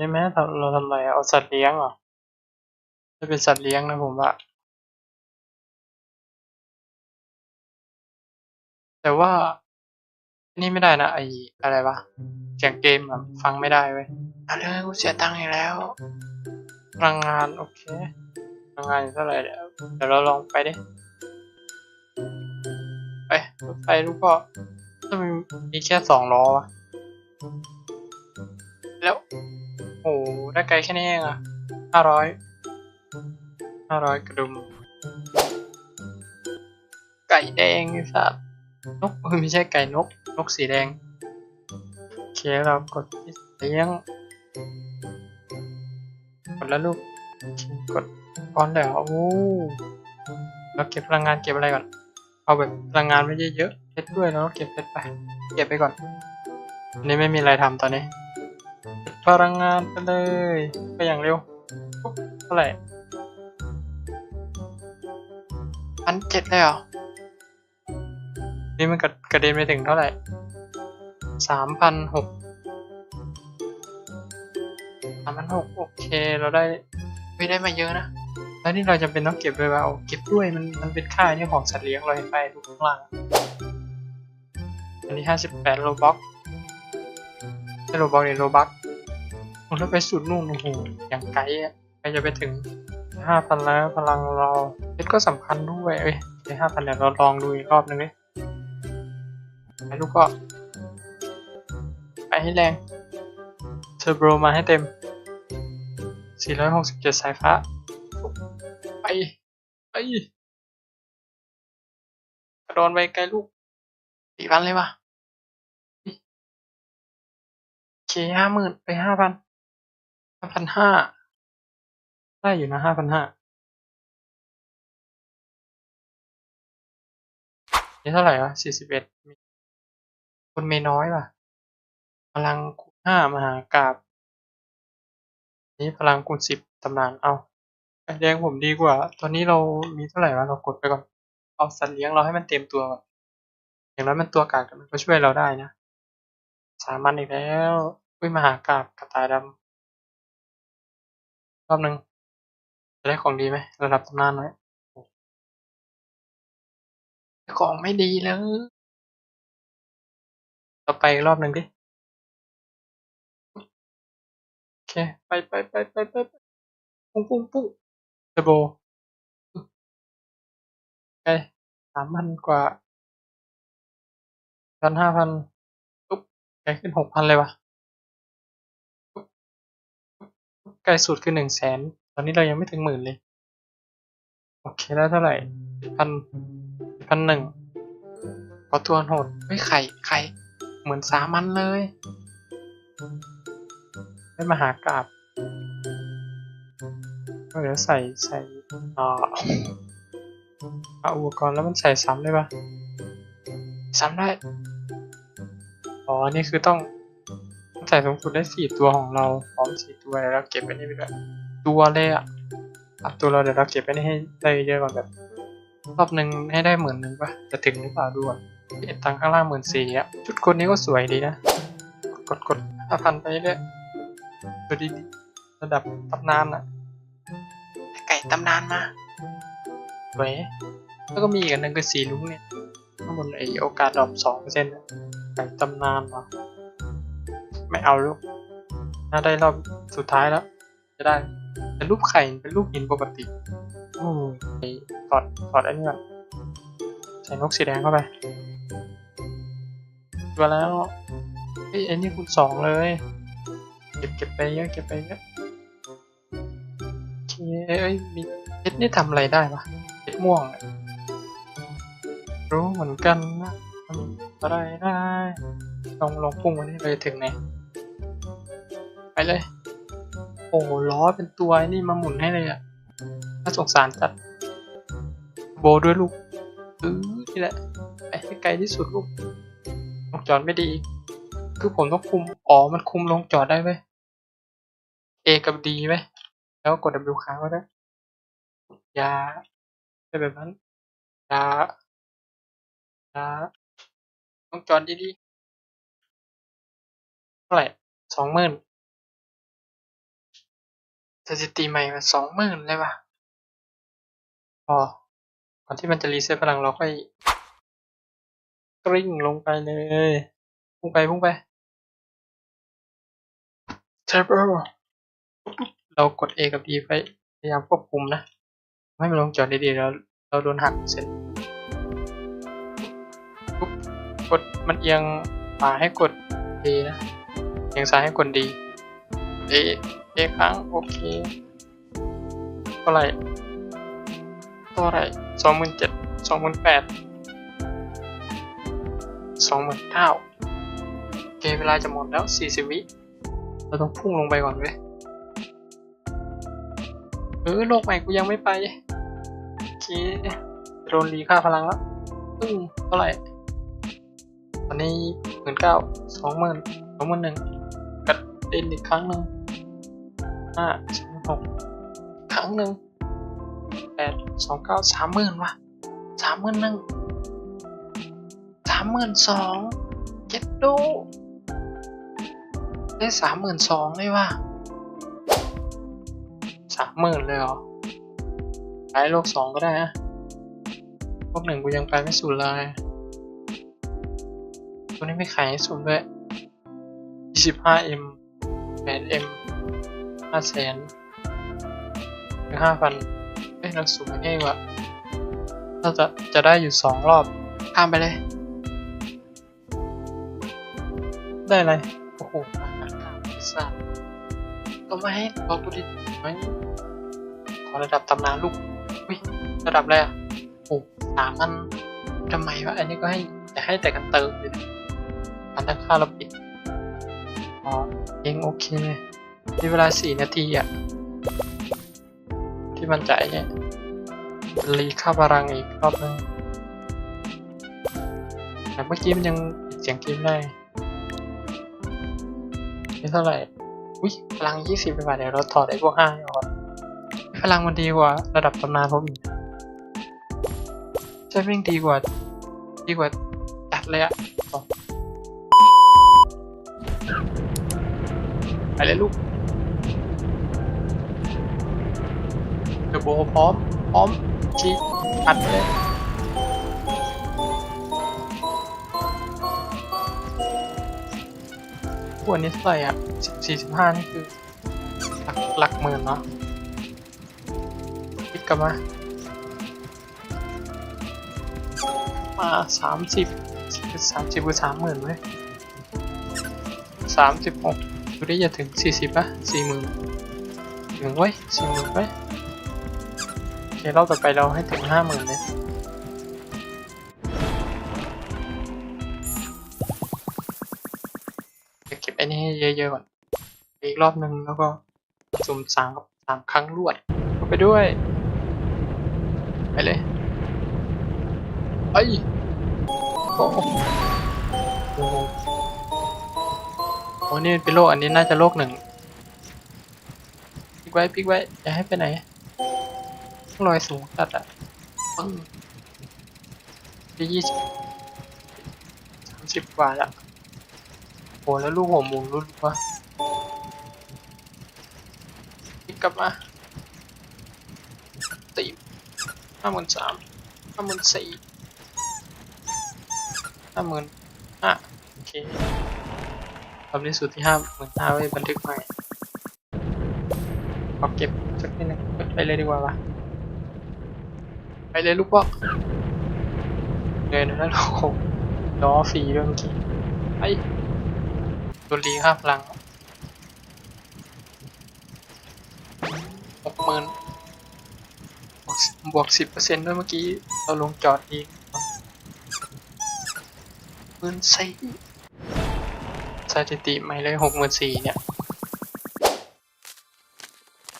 ได้ไหมเราเราทำอะไรอะเอาสัตว์เลี้ยงเหรอจะเป็นสัตว์เลี้ยงนะผมว่าแต่ว่า นี่ไม่ได้นะไออะไรวะเสียงเกมแบบฟังไม่ได้เว้ยเอาเลยกูเสียตังค์อีกแล้วพลังงานโอเคพลังงานอยู่เท่าไหร่เดี๋ยวเดี๋ยวเราลองไปดิไปรถไฟลูกก็ถ้ามันมีแค่สองล้อวะแล้วโอ้โห ได้ไกลแค่นี้เองอะห้าร้อยห้าร้อยกระดุม ไก่แดงสัตว์นกไม่ใช่ไก่นก นกสีแดง โอเคเรากดเลี้ยง กดแล้วลูก กดก้อนเดี๋ยวโอ้เราเก็บพลังงานเก็บอะไรก่อน เอาแบบพลังงานไม่เยอะๆเพชรด้วยแล้วเก็บเพชรไป เก็บไปก่อนอันนี้ไม่มีอะไรทำตอนนี้ พลังงานไปเลย ไปอย่างเร็วปุ๊บเท่าไหร่พันเจ็ดเลยเหรอ นี่มันกระกระเด็นไปถึงเท่าไหร่สามพันหกสามพันหกโอเค เราได้ไม่ได้มาเยอะนะ แล้วนี่เราจะเป็นต้องเก็บด้วยว่าเอาเก็บด้วยมันมันเป็นค่านี่ของสัตว์เลี้ยงเราเห็นไปดูข้างล่างอะอันนี้ห้าสิบแปดโลบ็อกไม่โลบ็อกเนี่ยโลบัก โอ้แล้วไปสุดนู่นโอ้โหอย่างไกลอะใครจะไปถึงห้าพันแล้วพลังเราเพชรก็สำคัญด้วยเอ้ยห้าพันเดี๋ยวเราลองดูอีกรอบนึงดิไปลูกก็ไปให้แรงเทอร์โบมาให้เต็ม 467 สายฟ้า ไป ไปกระโดนไปไกลลูกสี่พันเลยวะโอเคห้าหมื่นไปห้าพัน ห้าพันห้า ได้อยู่นะห้าพันห้านี่เท่าไหร่วะสี่สิบเอ็ดคนไม่น้อยว่ะ พลังคูณห้ามหากราบนี่พลังคูณสิบตำนานเอาแดงผมดีกว่า ตอนนี้เรามีเท่าไหร่วะ เรากดไปก่อน เอาสัตว์เลี้ยงเราให้มันเต็มตัวก่อน อย่างน้อยมันตัวกากมันก็ช่วยเราได้นะ สามันอีกแล้วอุ้ยมหากราบกระต่ายดำ รอบหนึ่งจะได้ของดีไหมระดับตำนานไหมของไม่ดีเลยต่อไปอีกรอบหนึ่งดิ โอเคไปไปไปไปไปไปปุ้งปุ้งปุ้งเทโบไปสามพันกว่าพันห้าพันปุ๊บใกล้ขึ้นหกพันเลยวะ ปุ๊บใกลสุดคือหนึ่งแสนตอนนี้เรายังไม่ถึงหมื่นเลย โอเคแล้วเท่าไหร่พันพันหนึ่งพอตัวโหดไม่ไข่ไข่เหมือนสามันเลยได้มาหากราบก็เดี๋ยวใส่ใส่อ่าเอาอุปกรณ์แล้วมันใส่ซ้ำได้ปะซ้ำได้ อ๋อ นี่คือต้องใส่สูงสุดได้สี่ตัวของเรา สี่ตัวแล้วเราเก็บไปนี่ไปด้วยตัวเลยอะอะตัวเราเดี๋ยวเราเก็บไปนี่ให้ได้เยอะก่อนแบบรอบหนึ่งให้ได้หมื่นหนึ่งปะจะถึงหรือเปล่าดูก่อนเอ็ดตังค์ข้างล่างหมื่นสี่อะชุดคนนี้ก็สวยดีนะ กดกดห้าพันไปเรื่อยตัวดีๆระดับตำนานอะไก่ตำนานมาสวยแล้วก็มีอีกอันหนึ่งคือสีลุ้งเนี่ยข้างบนไอโอกาสดรอปสองเปอร์เซ็นต์ไก่ตำนานวะไม่เอาลูก ถ้าได้รอบสุดท้ายแล้ว จะได้ เป็นรูปไข่ เป็นรูปหินปกติโอ้ยถอดถอดอันนี้ก่อนใส่นกสีแดงเข้าไปตัวแล้วเฮ้ยไอ้นี่คูณสองเลย เก็บเก็บไปเยอะเก็บไปเยอะโอเคเอ้ยมีเพชรนี่ทำอะไรได้ปะเพชรม่วง รู้เหมือนกันนะทำอะไรได้ลองลองพุ่งวันนี้เลยถึงไหน เลย โอ้ล้อเป็นตัวนี่มาหมุนให้เลยอะน่าสงสารจัด โบด้วยลูกเออนี่แหละไปให้ไกลที่สุดลูกลงจอดไม่ดี คือผมต้องคุม อ๋อ มันคุมลงจอดได้ไหม A กับ D ไหม แล้วกด W ค้างไว้ด้วยยาเป็นแบบนั้นยายาลงจอดดีๆเท่าไหร่สองหมื่น ถิติใหม่มาสองหมื่นเลยว่ะพอก่อนที่มันจะรีเซ็ตพลังเราค่อยกริ้งลงไปเลย พุ่งไปพุ่งไปเทเบิลเรากด A กับ D ไปพยายามควบคุมนะไม่ให้มันลงจอดดีๆแล้วเราโดนหักเสร็จกดมันเอียงขวาให้กด A นะ เอียงซ้ายให้กด D A A ครั้งโอเคเท่าไหร่เท่าไหร่สองหมื่นเจ็ดสองหมื่นแปดสองหมื่นเก้าโอเคเวลาจะหมดแล้วสี่สิบวิเราต้องพุ่งลงไปก่อนเว้ยเออโลกใหม่กูยังไม่ไปโอเคโดนรีค่าพลังแล้วอืมเท่าไหร่ตอนนี้หมื่นเก้าสองหมื่นสองหมื่นหนึ่งกัดเด่นอีกครั้งหนึ่ง ห้าสองหกครั้งหนึ่งแปดสองเก้าสามหมื่นวะสามหมื่นหนึ่งสามหมื่นสองเจ็ดดูได้สามหมื่นสองเลยว่ะสามหมื่นเลยเหรอไปโลกสองก็ได้นะโลกหนึ่งกูยังไปไม่สุดเลยตัวนี้ไม่ขายให้สุดด้วยยี่สิบ ห้าแสนหรือห้าพันเอ้ยเราสูงไม่วะเราจะจะได้อยู่สองรอบข้ามไปเลย ได้อะไร โอ้โหมาหนักพิซซ่าก็ไม่ให้บอกกูดิไหมขอระดับตำนานลูกอุ้ยระดับอะไรอะโอ้สามอันทำไมวะ อันนี้ก็ให้จะให้แต่กันเติมเลยอันตั้งค่าเราปิด อ๋อ เองโอเค มีเวลาสี่นาทีอะที่มันจ่ายเนี่ยรีค่าพลังอีกรอบนึงแต่เมื่อกี้มันยังเสียงเกมได้นี่เท่าไหร่อุ้ยพลังยี่สิบไปบาทเดี๋ยวเราถอดไอ้พวกห้าออกก่อนพลังมันดีกว่าระดับตำนานผมอีกใช่วิ่งดีกว่า ดีกว่าจัดเลยอะไปเลยลูก เดอะโบพร้อม พร้อมชี้อัดเลยขวดนี้เท่าไหร่อะสิบสี่สิบห้านี่คือหลักหลักหมื่นเนาะคิดกลับมามาสามสิบสามสิบคือสามหมื่นเว้ยสามสิบหกดูได้จะถึงสี่สิบป่ะสี่หมื่นถึงเว้สี่หมื่นเว้ เครอบต่อไปเราให้ถึงห้าหมื่นเลยจะเก็บไอ้นี่ให้เยอะๆก่อนอีกรอบหนึ่งแล้วก็สุ่มสามกับสามครั้งรวดเข้าไปด้วย ไปเลยไอ้ยโอ้โหโอ้โหโอ้นี่เป็นโลกอันนี้น่าจะโลกหนึ่งพลิกไว้พลิกไว้อย่าให้ไปไหนต้อง ลอยสูงตัดอะปึ้งที่ยี่สิบสามสิบกว่าละโอ้แล้วลูกหัวหมุนรุ่นวะกลับมาตีห้าหมื่นสามห้าหมื่นสี่ห้าหมื่นห้าโอเครอบนี้สุดที่ห้าหมื่นห้าไว้บันทึกใหม่ขอเก็บสักนิดนึงไปเลยดีกว่าวะ ไปเลยลูกบอกเงินนั้นโอ้ล้อฟรีด้วยเมื่อกี้ไปโดนรีค่าพลังหกหมื่นบวกสิบเปอร์เซ็นต์ด้วยเมื่อกี้ เราลงจอดอีกหมื่นสี่สถิติใหม่เลยหกหมื่นสี่เนี่ย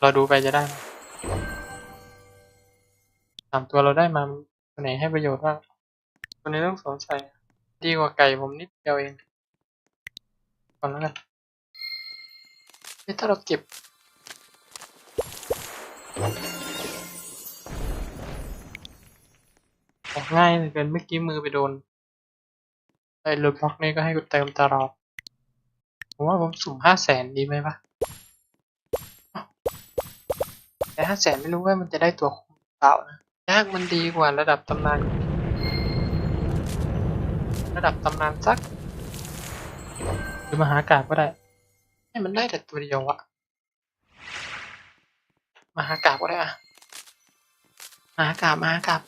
เราดูไปจะได้ สามตัวเราได้มาตัวไหนให้ประโยชน์บ้างตัวนี้ต้องสงสัยดีกว่าไก่ผมนิดเดียวเองก่อนแล้วกันเฮ้ยถ้าเราเก็บออกง่ายเหลยเกินเมื่อกี้มือไปโดนไอ้ลูกบล็อกนี่ก็ให้กูเติมตลอดผมว่าผมสุ่มห้าแสนดีไหมปะแต่ห้าแสนไม่รู้ว่ามันจะได้ตัวคุ้มเปล่านะ ยากมันดีกว่าระดับตำนาน ระดับตำนานสัก หรือมหากาบก็ได้ ให้มันได้แต่ตัวเดียวอะมหากาบก็ได้อะมหากาบมหากาบ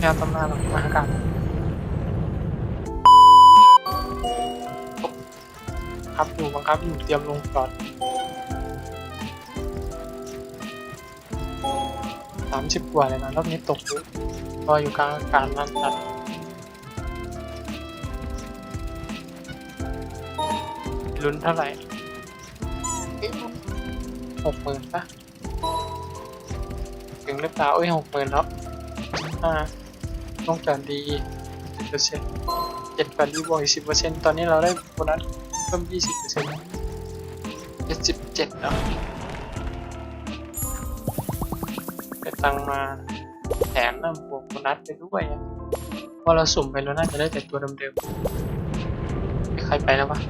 แนวตำนานหรอกมหากาบครับอยู่บังคับอยู่เตรียมลงจอด สามสิบกว่าเลยนะรอบนี้ตกเยอะรออยู่กลางอากาศนั่นจัดลุ้นเท่าไหร่หกหมื่นปะถึงหรือเปล่าเอ้ยหกหมื่นแล้วอ่าต้องจอดดีสิบเปอร์เซ็นต์เจ็ดกว่าดีบวกอีกสิบเปอร์เซ็นต์ตอนนี้เราได้โบนัสเพิ่มยี่สิบเปอร์เซ็นต์เจ็ดสิบเจ็ดแล้วไตังมาแถมนะบวกโบนัสไปด้วยพอเราสุ่มไปเราน่าจะได้แต่ตัวเดิมๆไม่ใครไปแล้วปะ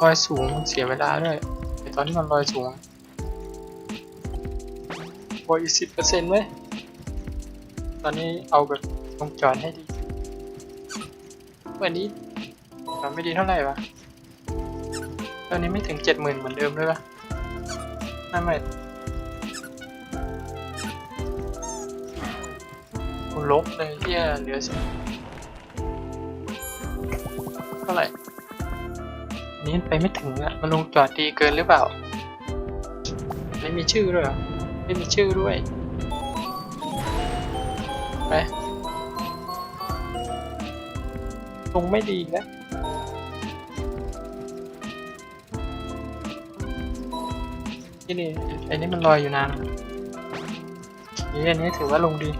ลอยสูงเสียเวลาด้วยแต่ตอนที่มันลอยสูงบวกอีกสิบเปอร์เซ็นต์ไหมตอนนี้เอาแบบลงจอดให้ดี วันนี้จอดไม่ดีเท่าไหร่วะ ตอนนี้ไม่ถึงเจ็ดหมื่นเหมือนเดิมด้วยปะไม่ไม่โอ้ลบเลยที่เหลือสิเท่าไหร่ นี้ไปไม่ถึงอะมันลงจอดดีเกินหรือเปล่า ไม่มีชื่อด้วยไม่มีชื่อด้วย ไปลงไม่ดีแล้ว ที่นี่ไอ้นี่มันลอยอยู่นานนี่อันนี้ถือว่าลงดี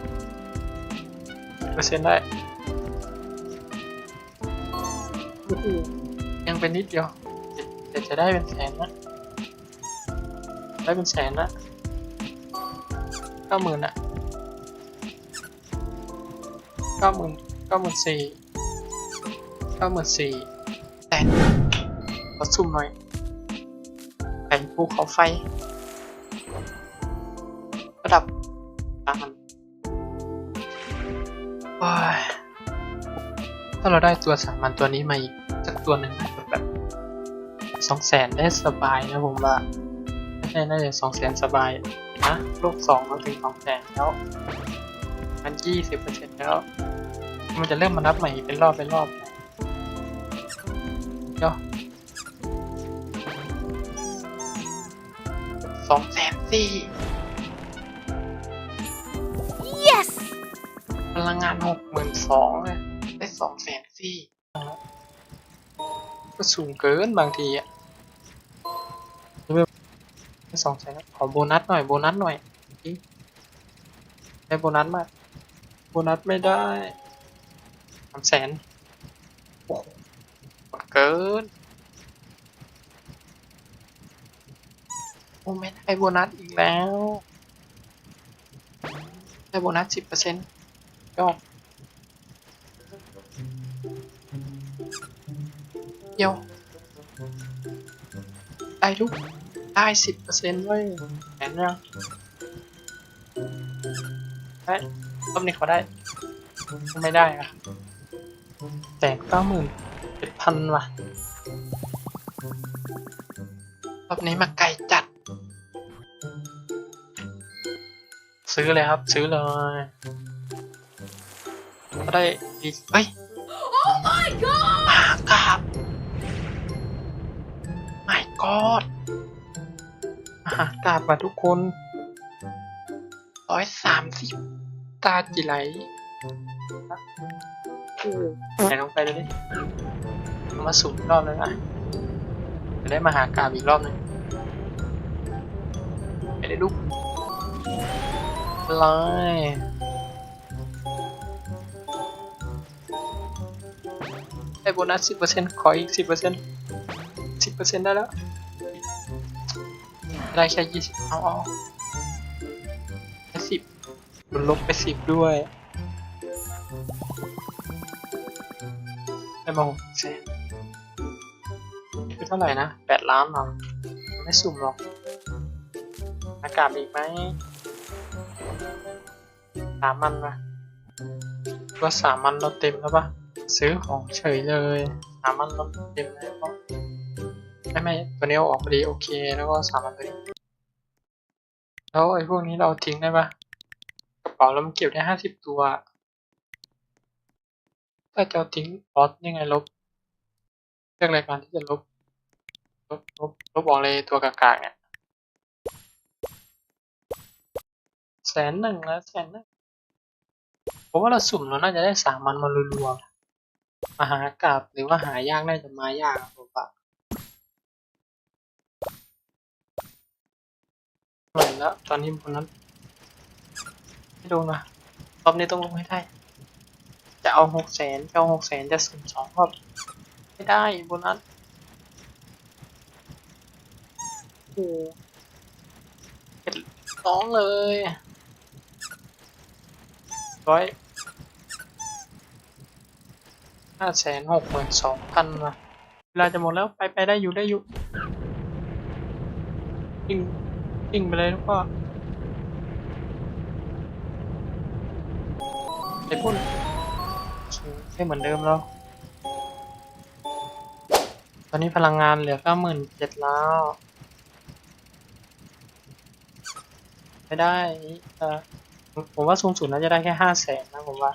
เปอร์เซ็นต์ได้โอ้โหยังเป็นนิดเดียวแต่จะได้เป็นแสนนะได้เป็นแสนนะเก้าหมื่นอะเก้าหมื่นเก้าหมื่นสี่เก้าหมื่นสี่แสนขอซุ่มหน่อยแผ่น ภูเขาไฟ ระดับตามมันว้าถ้าเราได้ตัวสามัญตัวนี้มาอีกสักตัวหนึ่งนะแบบสองแสนได้สบายนะผมว่าไม่ใช่น่าจะสองแสนสบายนะโลกสองเราถึงสองแสนแล้วมันยี่สิบเปอร์เซ็นต์แล้ว มันจะเริ่มมานับใหม่เป็นรอบเป็นรอบเสองแสนสี่ Yes! พลังงานหกหมื่นสองเลยได้สองแสนสี่ก็สูงเกินบางทีอะไม่สองแสนขอโบนัสหน่อยโบนัสหน่อยจริงได้โบนัสมากโบนัสไม่ได้สามแสนโอ้โหหมดเกิน โอ้ไม่ได้โบนัสอีกแล้ว ได้โบนัสสิบเปอร์เซ็นต์ยอดเดียว ได้ทุกได้สิบเปอร์เซ็นต์เว้ยแอนยังได้รอบนี้เขาได้ ไม่ได้อะแตกเก้าหมื่นเจ็ดพันว่ะรอบนี้มาไกลจัด ซื้อเลยครับ ซื้อเลยก็ได้ดีเฮ้ย Oh my god! มหากราบ my god มหากราบมาทุกคนร้อยสามสิบตาจิไหลไหนลองไปเลยดิเอามาสุ่มอีกรอบเลยนะจะได้มาหากราบอีกรอบหนึงไปได้ลูก เลยได้โบนัสสิบเปอร์เซ็นต์ขออีกสิบเปอร์เซ็นต์สิบเปอร์เซ็นต์ได้แล้ว ได้แค่ยี่สิบเอาเอาสิบลบไปสิบด้วยได้มาหกแสนคือเท่าไหร่นะแปดล้านหรอ ไม่สุ่มหรอก อากาศอีกไหมามันปะว่าสามันเราเต็มแล้วปะซื้อของเฉยเลยสามันเราเต็มแล้วก็ไม่ไม่ตัวนี้เอาออกพอดีโอเค แล้วก็สามันตัวนี้แล้วไอ้พวกนี้เราทิ้งได้ปะกระเป๋าเราเก็บได้ห้าสิบตัวถ้าจะทิ้งลอสยังไงลบเลือกรายการที่จะลบลบลบลบออกเลยตัวกากๆเนี่ยแสนหนึ่งแล้วแสนหนึ่ง ผมว่าเราสุ่มเราน่าจะได้สามมันมารัวๆมาหากาบหรือว่าหายากน่าจะมายากผมว่าเหมือนแล้วตอนนี้บนนั้นไม่ดูนะรอบนี้ต้องลงให้ได้ จะเอาหกแสนจะเอาหกแสนจะสุ่มสองรอบไม่ได้บนัสโอ้เจ็ดร้องเลยร้อย ห้าแสนหกหมื่นสองพันวะเวลาจะหมดแล้วไปไปได้อยู่ได้อยู่ยิงยิงไปเลยลูกพ่อไอ้พุ่นไม่เหมือนเดิมแล้วตอนนี้พลังงานเหลือเก้าหมื่นเจ็ดแล้วไม่ได้ผมว่าสูงสุดน่าจะได้แค่ห้าแสนนะผมว่า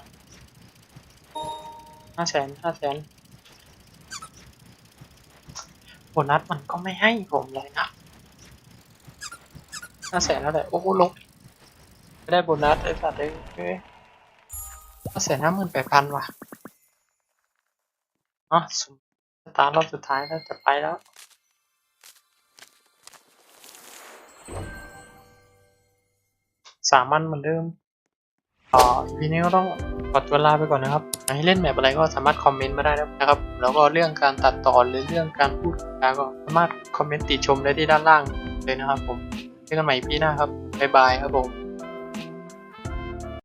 าแสนห้าแสนโบนัสมันก็ไม่ให้ผมเลยนะห้าแสนแล้วแหละ โอ้โหลงไม่ได้โบนัสไอ้สัตว์เลยห้าแสนห้าหมื่นแปดพันว่ะอ๋อสมตาร์รอบสุดท้ายแล้วจะไปแล้วสามัญเหมือนเดิมอ่าทีนี้ก็ต้อง ขอตัวลาไปก่อนนะครับให้เล่นแมปอะไรก็สามารถคอมเมนต์มาได้นะครับ แล้วก็เรื่องการตัดต่อหรือเรื่องการพูดจาก็สามารถคอมเมนต์ติชมได้ที่ด้านล่างเลยนะครับผมเจอกันใหม่พี่หน้าครับบ๊ายบายครับผม